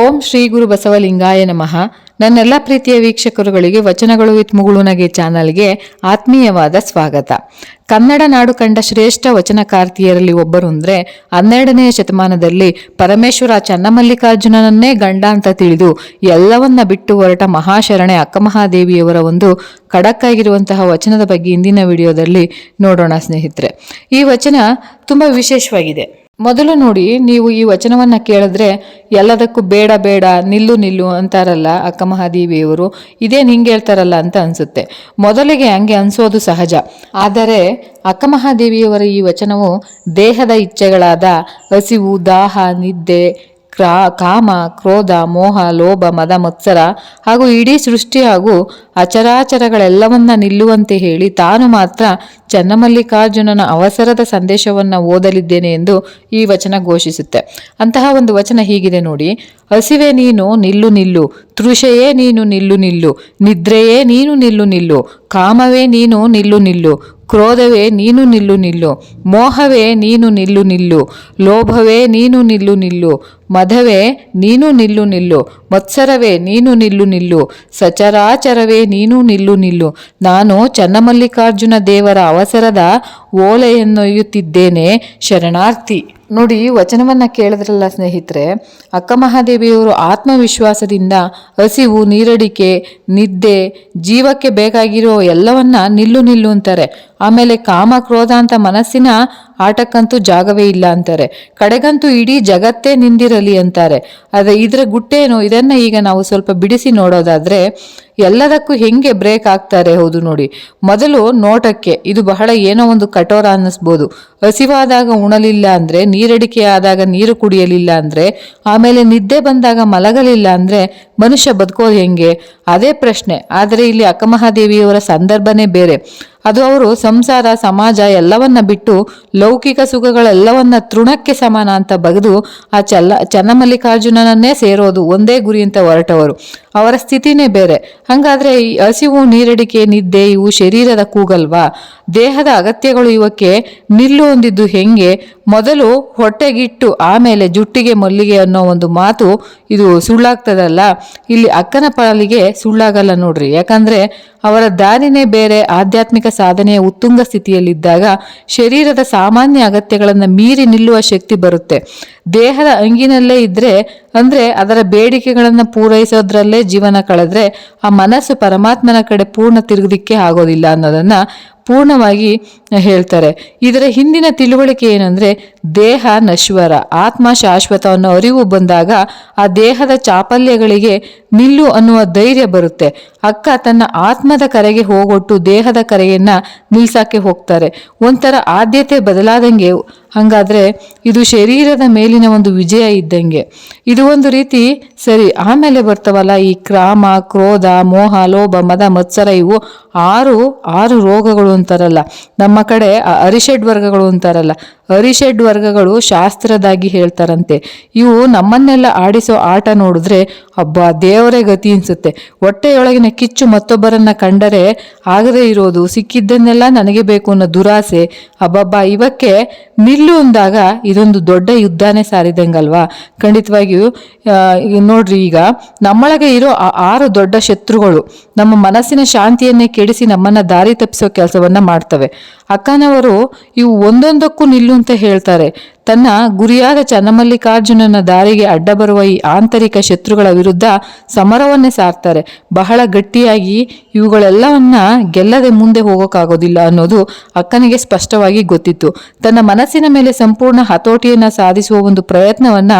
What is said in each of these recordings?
ಓಂ ಶ್ರೀ ಗುರು ಬಸವಲಿಂಗಾಯ ನಮಃ. ನನ್ನೆಲ್ಲ ಪ್ರೀತಿಯ ವೀಕ್ಷಕರುಗಳಿಗೆ, ವಚನಗಳು ವಿತ್ ಮುಗುಳುನಗೆ ಚಾನಲ್ಗೆ ಆತ್ಮೀಯವಾದ ಸ್ವಾಗತ. ಕನ್ನಡ ನಾಡು ಕಂಡ ಶ್ರೇಷ್ಠ ವಚನಕಾರ್ತಿಯರಲ್ಲಿ ಒಬ್ಬರು ಅಂದರೆ ಹನ್ನೆರಡನೆಯ ಶತಮಾನದಲ್ಲಿ ಪರಮೇಶ್ವರ ಚನ್ನಮಲ್ಲಿಕಾರ್ಜುನನನ್ನೇ ಗಂಡ ಅಂತ ತಿಳಿದು ಎಲ್ಲವನ್ನ ಬಿಟ್ಟು ಹೊರಟ ಮಹಾಶರಣೆ ಅಕ್ಕಮಹಾದೇವಿಯವರ ಒಂದು ಖಡಕ್ಕಾಗಿರುವಂತಹ ವಚನದ ಬಗ್ಗೆ ಇಂದಿನ ವಿಡಿಯೋದಲ್ಲಿ ನೋಡೋಣ ಸ್ನೇಹಿತರೆ. ಈ ವಚನ ತುಂಬ ವಿಶೇಷವಾಗಿದೆ. ಮೊದಲು ನೋಡಿ, ನೀವು ಈ ವಚನವನ್ನ ಕೇಳಿದ್ರೆ, ಎಲ್ಲದಕ್ಕೂ ಬೇಡ ಬೇಡ, ನಿಲ್ಲು ನಿಲ್ಲು ಅಂತಾರಲ್ಲ ಅಕ್ಕ ಮಹಾದೇವಿಯವರು. ಇದೇನು ಹಿಂಗೆ ಹೇಳ್ತಾರಲ್ಲ ಅಂತ ಅನ್ಸುತ್ತೆ. ಮೊದಲಿಗೆ ಹಂಗೆ ಅನ್ಸೋದು ಸಹಜ. ಆದರೆ ಅಕ್ಕ ಮಹಾದೇವಿಯವರ ಈ ವಚನವು ದೇಹದ ಇಚ್ಛೆಗಳಾದ ಹಸಿವು, ದಾಹ, ನಿದ್ದೆ ಕ್ರಾ, ಕಾಮ, ಕ್ರೋಧ, ಮೋಹ, ಲೋಭ, ಮದ, ಮತ್ಸರ ಹಾಗೂ ಇಡೀ ಸೃಷ್ಟಿ ಹಾಗೂ ಅಚರಾಚರಗಳೆಲ್ಲವನ್ನ ನಿಲ್ಲುವಂತೆ ಹೇಳಿ ತಾನು ಮಾತ್ರ ಚನ್ನಮಲ್ಲಿಕಾರ್ಜುನನ ಅವಸರದ ಸಂದೇಶವನ್ನ ಓದಲಿದ್ದೇನೆ ಎಂದು ಈ ವಚನ ಘೋಷಿಸುತ್ತೆ. ಅಂತಹ ಒಂದು ವಚನ ಹೀಗಿದೆ ನೋಡಿ. ಹಸಿವೆ ನೀನು ನಿಲ್ಲು ನಿಲ್ಲು, ತೃಷೆಯೇ ನೀನು ನಿಲ್ಲು ನಿಲ್ಲು, ನಿದ್ರೆಯೇ ನೀನು ನಿಲ್ಲು ನಿಲ್ಲು, ಕಾಮವೇ ನೀನು ನಿಲ್ಲು ನಿಲ್ಲು ಕ್ರೋಧವೇ ನೀನು ನಿಲ್ಲು ನಿಲ್ಲು, ಮೋಹವೇ ನೀನು ನಿಲ್ಲು ನಿಲ್ಲು, ಲೋಭವೇ ನೀನು ನಿಲ್ಲು ನಿಲ್ಲು ಮಧವೇ ನೀನು ನಿಲ್ಲು ನಿಲ್ಲು, ಮತ್ಸರವೇ ನೀನು ನಿಲ್ಲು ನಿಲ್ಲು, ಸಚರಾಚರವೇ ನೀನು ನಿಲ್ಲು ನಿಲ್ಲು. ನಾನು ಚನ್ನಮಲ್ಲಿಕಾರ್ಜುನ ದೇವರ ಅವಸರದ ಓಲೆಯನ್ನೊಯ್ಯುತ್ತಿದ್ದೇನೆ, ಶರಣಾರ್ಥಿ. ನೋಡಿ, ವಚನವನ್ನು ಕೇಳಿದ್ರಲ್ಲ ಸ್ನೇಹಿತರೆ, ಅಕ್ಕ ಮಹಾದೇವಿಯವರು ಆತ್ಮವಿಶ್ವಾಸದಿಂದ ಹಸಿವು, ನೀರಡಿಕೆ, ನಿದ್ದೆ, ಜೀವಕ್ಕೆ ಬೇಕಾಗಿರೋ ಎಲ್ಲವನ್ನ ನಿಲ್ಲು ನಿಲ್ಲು ಅಂತಾರೆ. ಆಮೇಲೆ ಕಾಮ, ಕ್ರೋಧ ಅಂತ ಮನಸ್ಸಿನ ಆಟಕ್ಕಂತೂ ಜಾಗವೇ ಇಲ್ಲ ಅಂತಾರೆ. ಕಡೆಗಂತೂ ಇಡೀ ಜಗತ್ತೇ ನಿಂದಿರಲಿ ಅಂತಾರೆ. ಆದರೆ ಇದರ ಗುಟ್ಟೇನು, ಇದನ್ನ ಈಗ ನಾವು ಸ್ವಲ್ಪ ಬಿಡಿಸಿ ನೋಡೋದಾದ್ರೆ ಎಲ್ಲದಕ್ಕೂ ಹೆಂಗೆ ಬ್ರೇಕ್ ಆಗ್ತಾರೆ ಹೌದು ನೋಡಿ. ಮೊದಲು ನೋಟಕ್ಕೆ, ಇದು ಬಹಳ ಏನೋ ಒಂದು ಕಠೋರ ಅನ್ನಿಸ್ಬೋದು. ಹಸಿವಾದಾಗ ಉಣಲಿಲ್ಲ ಅಂದ್ರೆ, ನೀರಡಿಕೆ ಆದಾಗ ನೀರು ಕುಡಿಯಲಿಲ್ಲ ಅಂದ್ರೆ, ಆಮೇಲೆ ನಿದ್ದೆ ಬಂದಾಗ ಮಲಗಲಿಲ್ಲ ಅಂದ್ರೆ ಮನುಷ್ಯ ಬದುಕೋದು ಹೆಂಗೆ? ಅದೇ ಪ್ರಶ್ನೆ. ಆದರೆ ಇಲ್ಲಿ ಅಕ್ಕಮಹಾದೇವಿಯವರ ಸಂದರ್ಭನೇ ಬೇರೆ. ಅದು ಅವರು ಸಂಸಾರ, ಸಮಾಜ ಎಲ್ಲವನ್ನ ಬಿಟ್ಟು ಲೌಕಿಕ ಸುಖಗಳೆಲ್ಲವನ್ನ ತೃಣಕ್ಕೆ ಸಮಾನ ಅಂತ ಬಗೆದು ಆ ಚಲ್ಲ, ಚನ್ನಮಲ್ಲಿಕಾರ್ಜುನನನ್ನೇ ಸೇರೋದು ಒಂದೇ ಗುರಿ ಅಂತ ಹೊರಟವರು. ಅವರ ಸ್ಥಿತಿನೇ ಬೇರೆ. ಹಂಗಾದ್ರೆ ಈ ಹಸಿವು, ನೀರಡಿಕೆ, ನಿದ್ದೆ ಇವು ಶರೀರದ ಕೂಗಲ್ವಾ? ದೇಹದ ಅಗತ್ಯಗಳು ಇವಕ್ಕೆ ನಿಲ್ಲು ಹೊಂದಿದ್ದು ಹೆಂಗೆ? ಮೊದಲು ಹೊಟ್ಟೆಗಿಟ್ಟು, ಆಮೇಲೆ ಜುಟ್ಟಿಗೆ ಮಲ್ಲಿಗೆ ಅನ್ನೋ ಒಂದು ಮಾತು ಇದು ಸುಳ್ಳಾಗ್ತದಲ್ಲ? ಇಲ್ಲಿ ಅಕ್ಕನ ಪಾಲಿಗೆ ಸುಳ್ಳಾಗಲ್ಲ ನೋಡ್ರಿ. ಯಾಕಂದ್ರೆ ಅವರ ದಾರಿನೇ ಬೇರೆ, ಆಧ್ಯಾತ್ಮಿಕ ಸಾಧನೆಯ ಉತ್ತುಂಗ ಸ್ಥಿತಿಯಲ್ಲಿದ್ದಾಗ ಶರೀರದ ಸಾಮಾನ್ಯ ಅಗತ್ಯಗಳನ್ನು ಮೀರಿ ನಿಲ್ಲುವ ಶಕ್ತಿ ಬರುತ್ತೆ. ದೇಹದ ಅಂಗಿನಲ್ಲೇ ಇದ್ದರೆ ಅಂದ್ರೆ ಅದರ ಬೇಡಿಕೆಗಳನ್ನು ಪೂರೈಸೋದ್ರಲ್ಲೇ ಜೀವನ ಕಳೆದ್ರೆ ಆ ಮನಸ್ಸು ಪರಮಾತ್ಮನ ಕಡೆ ಪೂರ್ಣ ತಿರುಗದಿಕ್ಕೆ ಆಗೋದಿಲ್ಲ ಅನ್ನೋದನ್ನ ಪೂರ್ಣವಾಗಿ ಹೇಳ್ತಾರೆ. ಇದರ ಹಿಂದಿನ ತಿಳುವಳಿಕೆ ಏನಂದ್ರೆ, ದೇಹ ನಶ್ವರ, ಆತ್ಮ ಶಾಶ್ವತ ಅನ್ನೋ ಅರಿವು ಬಂದಾಗ ಆ ದೇಹದ ಚಾಪಲ್ಯಗಳಿಗೆ ನಿಲ್ಲು ಅನ್ನುವ ಧೈರ್ಯ ಬರುತ್ತೆ. ಅಕ್ಕ ತನ್ನ ಆತ್ಮದ ಕರೆಗೆ ಹೋಗೊಟ್ಟು ದೇಹದ ಕರೆಯನ್ನ ನಿಲ್ಸಕ್ಕೆ ಹೋಗ್ತಾರೆ. ಒಂಥರ ಆದ್ಯತೆ ಬದಲಾದಂಗೆ ಹಂಗಾದ್ರೆ ಇದು ಶರೀರದ ಮೇಲಿನ ಒಂದು ವಿಜಯ ಇದ್ದಂಗೆ. ಇದು ಒಂದು ರೀತಿ ಸರಿ, ಆಮೇಲೆ ಬರ್ತವಲ್ಲ ಈ ಕ್ರಾಮ, ಕ್ರೋಧ, ಮೋಹ, ಲೋಭ, ಮದ, ಮತ್ಸರ ಇವು ಆರು ಆರು ರೋಗಗಳು ಅಂತಾರಲ್ಲ. ನಮ್ಮ ಕಡೆ ಅರಿಷಡ್ ವರ್ಗಗಳು ಅಂತಾರಲ್ಲ. ಅರಿಷಡ್ ವರ್ಗಗಳು ಶಾಸ್ತ್ರದಾಗಿ ಹೇಳ್ತಾರಂತೆ. ಇವು ನಮ್ಮನ್ನೆಲ್ಲ ಆಡಿಸೋ ಆಟ ನೋಡಿದ್ರೆ ಹಬ್ಬ ದೇವರೇ ಗತಿ ಅನಿಸುತ್ತೆ. ಹೊಟ್ಟೆಯೊಳಗಿನ ಕಿಚ್ಚು ಮತ್ತೊಬ್ಬರನ್ನ ಕಂಡರೆ ಆಗದೇ ಇರೋದು, ಸಿಕ್ಕಿದ್ದನ್ನೆಲ್ಲ ನನಗೆ ಬೇಕು ಅನ್ನೋ ದುರಾಸೆ. ಹಬ್ಬಬ್ಬ ಇವಕ್ಕೆ ನಿಲ್ಲು ಅಂದಾಗ ಇದೊಂದು ದೊಡ್ಡ ಯುದ್ಧನೇ ಸಾರಿದಂಗಲ್ವಾ? ಖಂಡಿತವಾಗಿಯೂ ನೋಡ್ರಿ ಈಗ, ನಮ್ಮೊಳಗೆ ಇರೋ ಆರು ದೊಡ್ಡ ಶತ್ರುಗಳು, ನಮ್ಮ ಮನಸ್ಸಿನ ಶಾಂತಿಯನ್ನೇ ಕೆಡಿಸಿ ನಮ್ಮನ್ನ ದಾರಿ ತಪ್ಪಿಸೋ ಕೆಲಸವನ್ನ ಮಾಡ್ತವೆ. ಅಕ್ಕನವರು ಇವು ಒಂದೊಂದಕ್ಕೂ ನಿಲ್ಲು ಅಂತ ಹೇಳ್ತಾರೆ. ತನ್ನ ಗುರಿಯಾದ ಚನ್ನಮಲ್ಲಿಕಾರ್ಜುನನ ದಾರಿಗೆ ಅಡ್ಡ ಬರುವ ಈ ಆಂತರಿಕ ಶತ್ರುಗಳ ವಿರುದ್ಧ ಸಮರವನ್ನೇ ಸಾರ್ತಾರೆ. ಬಹಳ ಗಟ್ಟಿಯಾಗಿ ಇವುಗಳೆಲ್ಲವನ್ನ ಗೆಲ್ಲದೆ ಮುಂದೆ ಹೋಗೋಕ್ಕಾಗೋದಿಲ್ಲ ಅನ್ನೋದು ಅಕ್ಕನಿಗೆ ಸ್ಪಷ್ಟವಾಗಿ ಗೊತ್ತಿತ್ತು. ತನ್ನ ಮನಸ್ಸಿನ ಮೇಲೆ ಸಂಪೂರ್ಣ ಹತೋಟಿಯನ್ನ ಸಾಧಿಸುವ ಒಂದು ಪ್ರಯತ್ನವನ್ನ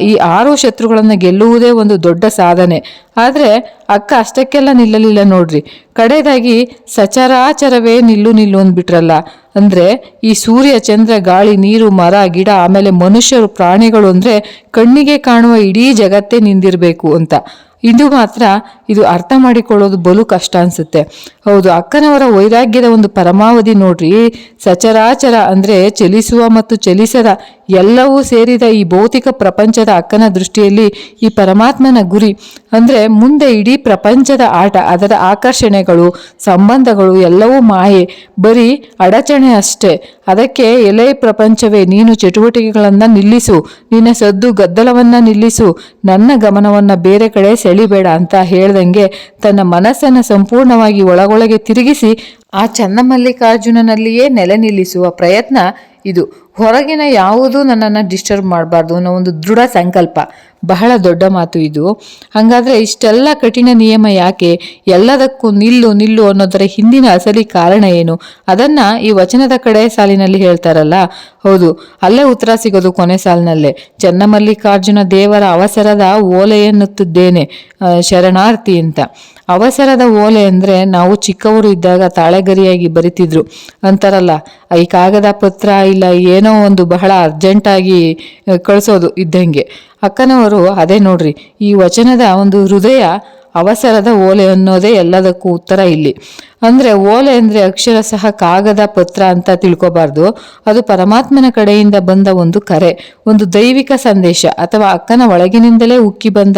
ಈ ಆರು ಶತ್ರುಗಳನ್ನ ಗೆಲ್ಲುವುದೇ ಒಂದು ದೊಡ್ಡ ಸಾಧನೆ. ಆದರೆ ಅಕ್ಕ ಅಷ್ಟಕ್ಕೆಲ್ಲ ನಿಲ್ಲಲಿಲ್ಲ ನೋಡ್ರಿ. ಕಡೆದಾಗಿ ಸಚರಾಚರವೇ ನಿಲ್ಲು ನಿಲ್ಲು ಅಂದ್ಬಿಟ್ರಲ್ಲ. ಅಂದ್ರೆ ಈ ಸೂರ್ಯ, ಚಂದ್ರ, ಗಾಳಿ, ನೀರು, ಮರ, ಗಿಡ, ಆಮೇಲೆ ಮನುಷ್ಯರು, ಪ್ರಾಣಿಗಳು ಅಂದ್ರೆ ಕಣ್ಣಿಗೆ ಕಾಣುವ ಇಡೀ ಜಗತ್ತೇ ನಿಂದಿರಬೇಕು ಅಂತ. ಇದು ಮಾತ್ರ ಇದು ಅರ್ಥ ಮಾಡಿಕೊಳ್ಳೋದು ಬಲು ಕಷ್ಟ ಅನಿಸುತ್ತೆ. ಹೌದು, ಅಕ್ಕನವರ ವೈರಾಗ್ಯದ ಒಂದು ಪರಮಾವಧಿ ನೋಡ್ರಿ. ಸಚರಾಚರ ಅಂದರೆ ಚಲಿಸುವ ಮತ್ತು ಚಲಿಸದ ಎಲ್ಲವೂ ಸೇರಿದ ಈ ಭೌತಿಕ ಪ್ರಪಂಚದ ಅಕ್ಕನ ದೃಷ್ಟಿಯಲ್ಲಿ ಈ ಪರಮಾತ್ಮನ ಗುರಿ ಅಂದರೆ ಮುಂದೆ ಇಡೀ ಪ್ರಪಂಚದ ಆಟ, ಅದರ ಆಕರ್ಷಣೆಗಳು, ಸಂಬಂಧಗಳು ಎಲ್ಲವೂ ಮಾಯೆ, ಬರೀ ಅಡಚಣೆ ಅಷ್ಟೇ. ಅದಕ್ಕೆ ಎಲೆ ಪ್ರಪಂಚವೇ, ನೀನು ಚಟುವಟಿಕೆಗಳನ್ನು ನಿಲ್ಲಿಸು, ನಿನ್ನ ಸದ್ದು ಗದ್ದಲವನ್ನು ನಿಲ್ಲಿಸು, ನನ್ನ ಗಮನವನ್ನು ಬೇರೆ ಕಡೆ ಸೆಳಿಬೇಡ ಅಂತ ಹೇಳ್ದಂಗೆ ತನ್ನ ಮನಸ್ಸನ್ನ ಸಂಪೂರ್ಣವಾಗಿ ಒಳಗೊಳಗೆ ತಿರುಗಿಸಿ ಆ ಚನ್ನಮಲ್ಲಿಕಾರ್ಜುನನಲ್ಲಿಯೇ ನೆಲೆ ನಿಲ್ಲಿಸುವ ಪ್ರಯತ್ನ ಇದು. ಹೊರಗಿನ ಯಾವುದೂ ನನ್ನನ್ನು ಡಿಸ್ಟರ್ಬ್ ಮಾಡಬಾರ್ದು ಅನ್ನೋ ಒಂದು ದೃಢ ಸಂಕಲ್ಪ. ಬಹಳ ದೊಡ್ಡ ಮಾತು ಇದು. ಹಾಗಾದರೆ ಇಷ್ಟೆಲ್ಲ ಕಠಿಣ ನಿಯಮ ಯಾಕೆ? ಎಲ್ಲದಕ್ಕೂ ನಿಲ್ಲು ನಿಲ್ಲು ಅನ್ನೋದರ ಹಿಂದಿನ ಅಸಲಿ ಕಾರಣ ಏನು? ಅದನ್ನು ಈ ವಚನದ ಕಡೆ ಸಾಲಿನಲ್ಲಿ ಹೇಳ್ತಾರಲ್ಲ? ಹೌದು, ಅಲ್ಲೇ ಉತ್ತರ ಸಿಗೋದು ಕೊನೆ ಸಾಲಿನಲ್ಲೇ. ಚನ್ನಮಲ್ಲಿಕಾರ್ಜುನ ದೇವರ ಅವಸರದ ಓಲೆಯನ್ನುತ್ತಿದ್ದೇನೆ ಶರಣಾರ್ಥಿ ಅಂತ. ಅವಸರದ ಓಲೆ ಅಂದರೆ ನಾವು ಚಿಕ್ಕವರು ಇದ್ದಾಗ ತಾಳೆಗರಿಯಾಗಿ ಬರಿತಿದ್ರು. ಅಂತಾರಲ್ಲ ಈ ಕಾಗದ ಪತ್ರ ಇಲ್ಲ, ಏನೋ ಒಂದು ಬಹಳ ಅರ್ಜೆಂಟಾಗಿ ಕಳಿಸೋದು ಇದ್ದಂಗೆ. ಅಕ್ಕನವರು ಅದೇ ನೋಡ್ರಿ, ಈ ವಚನದ ಒಂದು ಹೃದಯ ಅವಸರದ ಓಲೆ ಅನ್ನೋದೇ ಎಲ್ಲದಕ್ಕೂ ಉತ್ತರ ಇಲ್ಲಿ. ಅಂದರೆ ಓಲೆ ಅಂದರೆ ಅಕ್ಷರ ಸಹ ಕಾಗದ ಪತ್ರ ಅಂತ ತಿಳ್ಕೊಬಾರ್ದು. ಅದು ಪರಮಾತ್ಮನ ಕಡೆಯಿಂದ ಬಂದ ಒಂದು ಕರೆ, ಒಂದು ದೈವಿಕ ಸಂದೇಶ ಅಥವಾ ಅಕ್ಕನ ಒಳಗಿನಿಂದಲೇ ಉಕ್ಕಿ ಬಂದ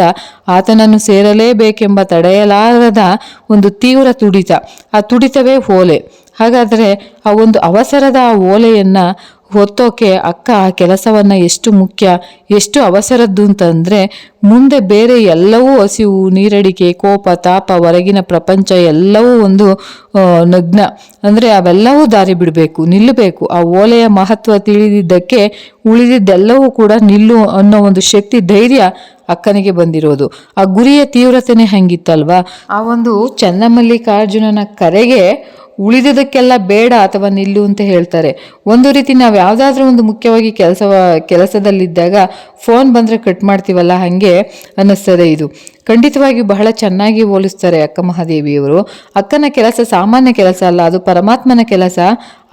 ಆತನನ್ನು ಸೇರಲೇಬೇಕೆಂಬ ತಡೆಯಲಾರದ ಒಂದು ತೀವ್ರ ತುಡಿತ. ಆ ತುಡಿತವೇ ಓಲೆ. ಹಾಗಾದರೆ ಆ ಒಂದು ಅವಸರದ ಓಲೆಯನ್ನ ಹೊತ್ತೋಕೆ ಅಕ್ಕ ಆ ಕೆಲಸವನ್ನು ಎಷ್ಟು ಮುಖ್ಯ, ಎಷ್ಟು ಅವಸರದ್ದು ಅಂತಂದರೆ ಮುಂದೆ ಬೇರೆ ಎಲ್ಲವೂ ಹಸಿವು, ನೀರಡಿಕೆ, ಕೋಪ, ತಾಪ, ಹೊರಗಿನ ಪ್ರಪಂಚ ಎಲ್ಲವೂ ಒಂದು ನಗ್ನ. ಅಂದರೆ ಅವೆಲ್ಲವೂ ದಾರಿ ಬಿಡಬೇಕು, ನಿಲ್ಲಬೇಕು. ಆ ಓಲೆಯ ಮಹತ್ವ ತಿಳಿದಿದ್ದಕ್ಕೆ ಉಳಿದಿದ್ದೆಲ್ಲವೂ ಕೂಡ ನಿಲ್ಲು ಅನ್ನೋ ಒಂದು ಶಕ್ತಿ, ಧೈರ್ಯ ಅಕ್ಕನಿಗೆ ಬಂದಿರೋದು. ಆ ಗುರಿಯ ತೀವ್ರತೆನೇ ಹಂಗಿತ್ತಲ್ವಾ? ಆ ಒಂದು ಚನ್ನಮಲ್ಲಿಕಾರ್ಜುನನ ಕರೆಗೆ ಉಳಿದುದಕ್ಕೆಲ್ಲ ಬೇಡ ಅಥವಾ ನಿಲ್ಲು ಅಂತ ಹೇಳ್ತಾರೆ. ಒಂದು ರೀತಿ ನಾವು ಯಾವುದಾದ್ರೂ ಒಂದು ಮುಖ್ಯವಾಗಿ ಕೆಲಸ ಕೆಲಸದಲ್ಲಿದ್ದಾಗ ಫೋನ್ ಬಂದರೆ ಕಟ್ ಮಾಡ್ತೀವಲ್ಲ, ಹಾಗೆ ಅನ್ನಿಸ್ತದೆ ಇದು. ಖಂಡಿತವಾಗಿಯೂ ಬಹಳ ಚೆನ್ನಾಗಿ ಹೋಲಿಸ್ತಾರೆ ಅಕ್ಕ ಮಹಾದೇವಿಯವರು. ಅಕ್ಕನ ಕೆಲಸ ಸಾಮಾನ್ಯ ಕೆಲಸ ಅಲ್ಲ, ಅದು ಪರಮಾತ್ಮನ ಕೆಲಸ.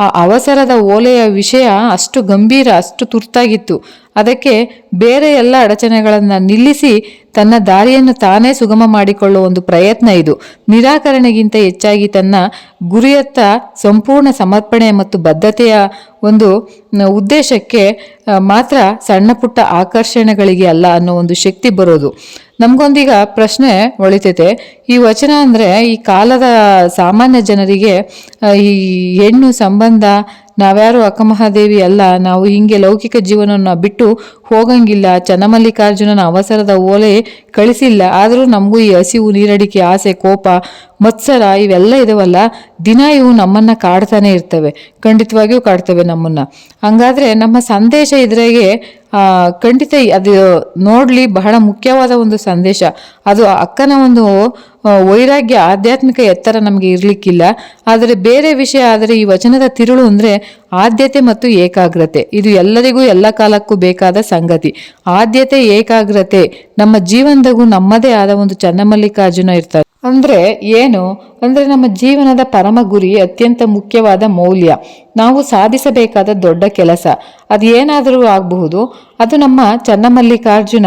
ಆ ಅವಸರದ ಓಲೆಯ ವಿಷಯ ಅಷ್ಟು ಗಂಭೀರ, ಅಷ್ಟು ತುರ್ತಾಗಿತ್ತು. ಅದಕ್ಕೆ ಬೇರೆ ಎಲ್ಲ ಅಡಚಣೆಗಳನ್ನು ನಿಲ್ಲಿಸಿ ತನ್ನ ದಾರಿಯನ್ನು ತಾನೇ ಸುಗಮ ಮಾಡಿಕೊಳ್ಳುವ ಒಂದು ಪ್ರಯತ್ನ ಇದು. ನಿರಾಕರಣೆಗಿಂತ ಹೆಚ್ಚಾಗಿ ತನ್ನ ಗುರಿಯತ್ತ ಸಂಪೂರ್ಣ ಸಮರ್ಪಣೆ ಮತ್ತು ಬದ್ಧತೆಯ ಒಂದು ಉದ್ದೇಶಕ್ಕೆ ಮಾತ್ರ ಸಣ್ಣ ಪುಟ್ಟ ಆಕರ್ಷಣೆಗಳಿಗೆ ಅಲ್ಲ ಅನ್ನೋ ಒಂದು ಶಕ್ತಿ ಬರೋದು. ನಮಗೊಂದೀಗ ಪ್ರಶ್ನೆ ಒಳಿತೈತೆ. ಈ ವಚನ ಅಂದರೆ ಈ ಕಾಲದ ಸಾಮಾನ್ಯ ಜನರಿಗೆ ಈ ಹೆಣ್ಣು ಸಂಬಂಧ, ನಾವ್ಯಾರು ಅಕ್ಕಮಹಾದೇವಿ ಅಲ್ಲ, ನಾವು ಹಿಂಗೆ ಲೌಕಿಕ ಜೀವನವನ್ನು ಬಿಟ್ಟು ಹೋಗಂಗಿಲ್ಲ, ಚನ್ನಮಲ್ಲಿಕಾರ್ಜುನನ ಅವಸರದ ಓಲೆ ಕಳಿಸಿಲ್ಲ, ಆದರೂ ನಮಗೂ ಈ ಹಸಿವು, ನೀರಡಿಕೆ, ಆಸೆ, ಕೋಪ ಮತ್ಸರ ಇವೆಲ್ಲ ಇದಾವಲ್ಲ, ದಿನ ಇವು ನಮ್ಮನ್ನ ಕಾಡ್ತಾನೆ ಇರ್ತವೆ. ಖಂಡಿತವಾಗಿಯೂ ಕಾಡ್ತವೆ ನಮ್ಮನ್ನ. ಹಂಗಾದ್ರೆ ನಮ್ಮ ಸಂದೇಶ ಇದ್ರಾಗೆ ಖಂಡಿತ ಅದು ನೋಡ್ಲಿ ಬಹಳ ಮುಖ್ಯವಾದ ಒಂದು ಸಂದೇಶ. ಅದು ಅಕ್ಕನ ಒಂದು ವೈರಾಗ್ಯ, ಆಧ್ಯಾತ್ಮಿಕ ಎತ್ತರ ನಮಗೆ ಇರಲಿಕ್ಕಿಲ್ಲ. ಆದರೆ ಬೇರೆ ವಿಷಯ, ಆದರೆ ಈ ವಚನದ ತಿರುಳು ಅಂದ್ರೆ ಆದ್ಯತೆ ಮತ್ತು ಏಕಾಗ್ರತೆ. ಇದು ಎಲ್ಲರಿಗೂ ಎಲ್ಲ ಕಾಲಕ್ಕೂ ಬೇಕಾದ ಸಂಗತಿ. ಆದ್ಯತೆ, ಏಕಾಗ್ರತೆ ನಮ್ಮ ಜೀವನದಾಗೂ ನಮ್ಮದೇ ಆದ ಒಂದು ಚನ್ನಮಲ್ಲಿಕಾರ್ಜುನ ಇರ್ತಾರೆ. ಅಂದ್ರೆ ಏನು? ಅಂದ್ರೆ ನಮ್ಮ ಜೀವನದ ಪರಮ ಗುರಿ ಅತ್ಯಂತ ಮುಖ್ಯವಾದ ಮೌಲ್ಯ. ನಾವು ಸಾಧಿಸಬೇಕಾದ ದೊಡ್ಡ ಕೆಲಸ. ಅದು ಏನಾದರೂ ಆಗಬಹುದು. ಅದು ನಮ್ಮ ಚನ್ನಮಲ್ಲಿಕಾರ್ಜುನ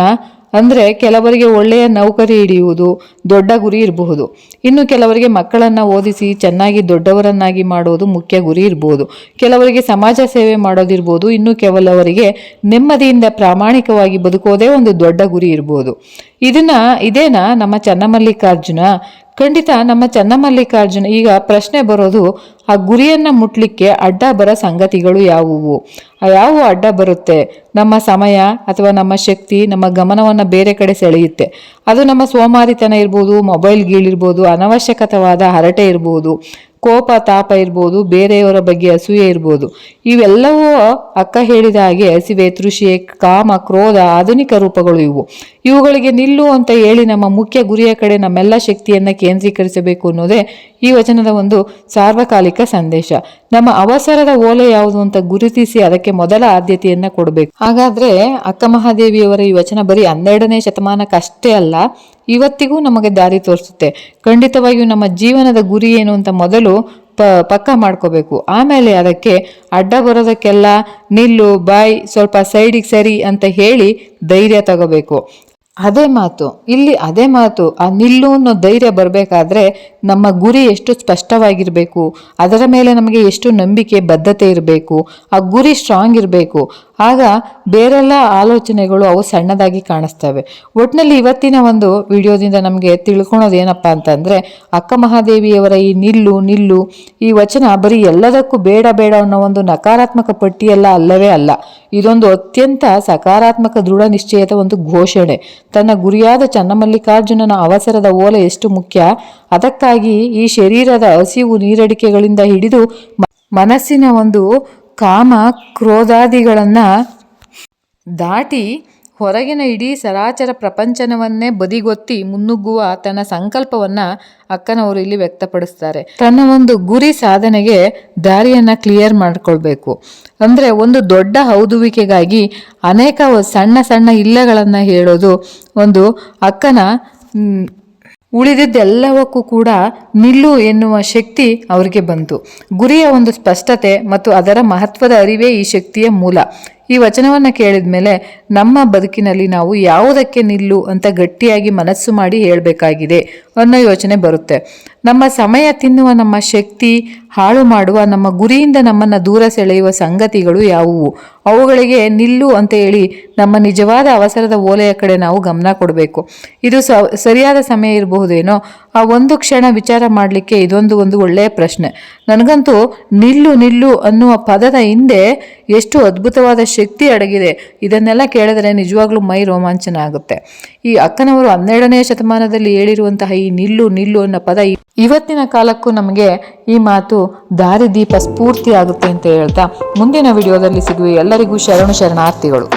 ಅಂದ್ರೆ ಕೆಲವರಿಗೆ ಒಳ್ಳೆಯ ನೌಕರಿ ಹಿಡಿಯುವುದು, ದೊಡ್ಡ ಗುರಿ ಇರಬಹುದು. ಇನ್ನು ಕೆಲವರಿಗೆ ಮಕ್ಕಳನ್ನು ಓದಿಸಿ ಚೆನ್ನಾಗಿ ದೊಡ್ಡವರನ್ನಾಗಿ ಮಾಡೋದು ಮುಖ್ಯ ಗುರಿ ಇರಬಹುದು. ಕೆಲವರಿಗೆ ಸಮಾಜ ಸೇವೆ ಮಾಡೋದಿರ್ಬೋದು, ಇನ್ನು ಕೆಲವರಿಗೆ ನೆಮ್ಮದಿಯಿಂದ ಪ್ರಾಮಾಣಿಕವಾಗಿ ಬದುಕೋದೇ ಒಂದು ದೊಡ್ಡ ಗುರಿ ಇರಬಹುದು ಇದನ್ನ, ಇದೇನಾ ನಮ್ಮ ಚನ್ನಮಲ್ಲಿಕಾರ್ಜುನ ಖಂಡಿತ ನಮ್ಮ ಚನ್ನಮಲ್ಲಿಕಾರ್ಜುನ, ಈಗ ಪ್ರಶ್ನೆ ಬರೋದು, ಆ ಗುರಿಯನ್ನ ಮುಟ್ಲಿಕ್ಕೆ ಅಡ್ಡ ಬರೋ ಸಂಗತಿಗಳು ಯಾವುವು? ಯಾವುವು ಅಡ್ಡ ಬರುತ್ತೆ? ನಮ್ಮ ಸಮಯ ಅಥವಾ ನಮ್ಮ ಶಕ್ತಿ, ನಮ್ಮ ಗಮನವನ್ನು ಬೇರೆ ಕಡೆ ಸೆಳೆಯುತ್ತೆ. ಅದು ನಮ್ಮ ಸೋಮಾರಿತನ ಇರ್ಬೋದು, ಮೊಬೈಲ್ ಗೀಳಿರ್ಬೋದು, ಅನವಶ್ಯಕತವಾದ ಹರಟೆ ಇರ್ಬೋದು. ಕೋಪ, ತಾಪ ಇರ್ಬೋದು, ಬೇರೆಯವರ ಬಗ್ಗೆ ಅಸೂಯೆ ಇರ್ಬೋದು. ಇವೆಲ್ಲವೂ ಅಕ್ಕ ಹೇಳಿದ ಹಾಗೆ ಹಸಿವೆ, ತೃಷೆ, ಕಾಮ, ಕ್ರೋಧ, ಆಧುನಿಕ ರೂಪಗಳು ಇವು. ಇವುಗಳಿಗೆ ನಿಲ್ಲು ಅಂತ ಹೇಳಿ ನಮ್ಮ ಮುಖ್ಯ ಗುರಿಯ ಕಡೆ ನಮ್ಮೆಲ್ಲ ಶಕ್ತಿಯನ್ನ ಕೇಂದ್ರೀಕರಿಸಬೇಕು ಅನ್ನೋದೇ ಈ ವಚನದ ಒಂದು ಸಾರ್ವಕಾಲಿಕ ಸಂದೇಶ. ನಮ್ಮ ಅವಸರದ ಓಲೆ ಯಾವುದು ಅಂತ ಗುರುತಿಸಿ ಅದಕ್ಕೆ ಮೊದಲ ಆದ್ಯತೆಯನ್ನು ಕೊಡಬೇಕು. ಹಾಗಾದ್ರೆ ಅಕ್ಕ ಮಹಾದೇವಿಯವರ ಈ ವಚನ ಬರೀ ಹನ್ನೆರಡನೇ ಶತಮಾನಕ್ಕಷ್ಟೇ ಅಲ್ಲ ಇವತ್ತಿಗೂ ನಮಗೆ ದಾರಿ ತೋರಿಸುತ್ತೆ. ಖಂಡಿತವಾಗಿಯೂ ನಮ್ಮ ಜೀವನದ ಗುರಿ ಏನು ಅಂತ ಮೊದಲು ಪ, ಪಕ್ಕ ಮಾಡ್ಕೋಬೇಕು. ಆಮೇಲೆ ಅದಕ್ಕೆ ಅಡ್ಡ ಬರೋದಕ್ಕೆಲ್ಲ ನಿಲ್ಲು, ಬಾಯ್, ಸ್ವಲ್ಪ ಸೈಡಿಗೆ ಸರಿ ಅಂತ ಹೇಳಿ ಧೈರ್ಯ ತಗೋಬೇಕು. ಅದೇ ಮಾತು, ಇಲ್ಲಿ ಅದೇ ಮಾತು, ಆ ನಿಲ್ಲು ಅನ್ನೋ ಧೈರ್ಯ ಬರಬೇಕಾದ್ರೆ ನಮ್ಮ ಗುರಿ ಎಷ್ಟು ಸ್ಪಷ್ಟವಾಗಿರಬೇಕು, ಅದರ ಮೇಲೆ ನಮಗೆ ಎಷ್ಟು ನಂಬಿಕೆ, ಬದ್ಧತೆ ಇರಬೇಕು, ಆ ಗುರಿ ಸ್ಟ್ರಾಂಗ್ ಇರಬೇಕು ಆಗ ಬೇರೆಲ್ಲ ಆಲೋಚನೆಗಳು ಅವು ಸಣ್ಣದಾಗಿ ಕಾಣಿಸ್ತವೆ. ಒಟ್ಟಿನಲ್ಲಿ ಇವತ್ತಿನ ಒಂದು ವಿಡಿಯೋದಿಂದ ನಮಗೆ ತಿಳ್ಕೊಳೋದು ಏನಪ್ಪ ಅಂತಂದರೆ, ಅಕ್ಕ ಮಹಾದೇವಿಯವರ ಈ ನಿಲ್ಲು ನಿಲ್ಲು, ಈ ವಚನ ಬರೀ ಎಲ್ಲದಕ್ಕೂ ಬೇಡ ಬೇಡ ಅನ್ನೋ ಒಂದು ನಕಾರಾತ್ಮಕ ಪಟ್ಟಿಯೆಲ್ಲ ಅಲ್ಲವೇ ಅಲ್ಲ. ಇದೊಂದು ಅತ್ಯಂತ ಸಕಾರಾತ್ಮಕ ದೃಢ ನಿಶ್ಚಯದ ಒಂದು ಘೋಷಣೆ. ತನ್ನ ಗುರಿಯಾದ ಚನ್ನಮಲ್ಲಿಕಾರ್ಜುನನ ಅವಸರದ ಓಲೆ ಎಷ್ಟು ಮುಖ್ಯ? ಅದಕ್ಕಾಗಿ ಈ ಶರೀರದ ಹಸಿವು ನೀರಡಿಕೆಗಳಿಂದ ಹಿಡಿದು ಮನಸ್ಸಿನ ಒಂದು ಕಾಮ ಕ್ರೋಧಾದಿಗಳನ್ನು ದಾಟಿ ಹೊರಗಿನ ಇಡೀ ಸರಾಚರ ಪ್ರಪಂಚನವನ್ನೇ ಬದಿಗೊತ್ತಿ ಮುನ್ನುಗ್ಗುವ ತನ್ನ ಸಂಕಲ್ಪವನ್ನ ಅಕ್ಕನವರು ಇಲ್ಲಿ ವ್ಯಕ್ತಪಡಿಸ್ತಾರೆ. ತನ್ನ ಒಂದು ಗುರಿ ಸಾಧನೆಗೆ ದಾರಿಯನ್ನ ಕ್ಲಿಯರ್ ಮಾಡಿಕೊಳ್ಬೇಕು. ಅಂದ್ರೆ ಒಂದು ದೊಡ್ಡ ಹೌದುವಿಕೆಗಾಗಿ ಅನೇಕ ಸಣ್ಣ ಸಣ್ಣ ಇಲ್ಲಗಳನ್ನು ಹೇಳೋದು ಒಂದು ಅಕ್ಕನ ಉಳಿದಿದ್ದೆಲ್ಲವಕ್ಕೂ ಕೂಡ ನಿಲ್ಲು ಎನ್ನುವ ಶಕ್ತಿ ಅವರಿಗೆ ಬಂತು. ಗುರಿಯ ಒಂದು ಸ್ಪಷ್ಟತೆ ಮತ್ತು ಅದರ ಮಹತ್ವದ ಅರಿವೇ ಈ ಶಕ್ತಿಯ ಮೂಲ. ಈ ವಚನವನ್ನು ಕೇಳಿದ ಮೇಲೆ ನಮ್ಮ ಬದುಕಿನಲ್ಲಿ ನಾವು ಯಾವುದಕ್ಕೆ ನಿಲ್ಲು ಅಂತ ಗಟ್ಟಿಯಾಗಿ ಮನಸ್ಸು ಮಾಡಿ ಹೇಳಬೇಕಾಗಿದೆ ಅನ್ನೋ ಯೋಚನೆ ಬರುತ್ತೆ. ನಮ್ಮ ಸಮಯ ತಿನ್ನುವ ನಮ್ಮ ಶಕ್ತಿ, ಹಾಳು ಮಾಡುವ ನಮ್ಮ ಗುರಿಯಿಂದ ನಮ್ಮನ್ನು ದೂರ ಸೆಳೆಯುವ ಸಂಗತಿಗಳು ಯಾವುವು? ಅವುಗಳಿಗೆ ನಿಲ್ಲು ಅಂತ ಹೇಳಿ ನಮ್ಮ ನಿಜವಾದ ಅವಸರದ ಓಲೆಯ ಕಡೆ ನಾವು ಗಮನ ಕೊಡಬೇಕು. ಇದು ಸರಿಯಾದ ಸಮಯ ಇರಬಹುದೇನೋ? ಆ ಒಂದು ಕ್ಷಣ ವಿಚಾರ ಮಾಡಲಿಕ್ಕೆ ಇದೊಂದು ಒಂದು ಒಳ್ಳೆಯ ಪ್ರಶ್ನೆ. ನನಗಂತೂ ನಿಲ್ಲು ನಿಲ್ಲು ಅನ್ನುವ ಪದದ ಹಿಂದೆ ಎಷ್ಟು ಅದ್ಭುತವಾದ ಶಕ್ತಿ ಅಡಗಿದೆ. ಇದನ್ನೆಲ್ಲ ಕೇಳಿದರೆ ನಿಜವಾಗ್ಲೂ ಮೈ ರೋಮಾಂಚನ ಆಗುತ್ತೆ ಈ ಅಕ್ಕನವರು ಹನ್ನೆರಡನೇ ಶತಮಾನದಲ್ಲಿ ಹೇಳಿರುವಂತಹ ಈ ನಿಲ್ಲು ನಿಲ್ಲು ಅನ್ನೋ ಪದ ಇವತ್ತಿನ ಕಾಲಕ್ಕೂ ನಮಗೆ ಈ ಮಾತು ದಾರಿದೀಪ ಸ್ಫೂರ್ತಿ ಆಗುತ್ತೆ ಅಂತ ಹೇಳ್ತಾ ಮುಂದಿನ ವಿಡಿಯೋದಲ್ಲಿ ಸಿಗುವ ಎಲ್ಲರಿಗೂ ಶರಣು ಶರಣಾರ್ಥಿಗಳು.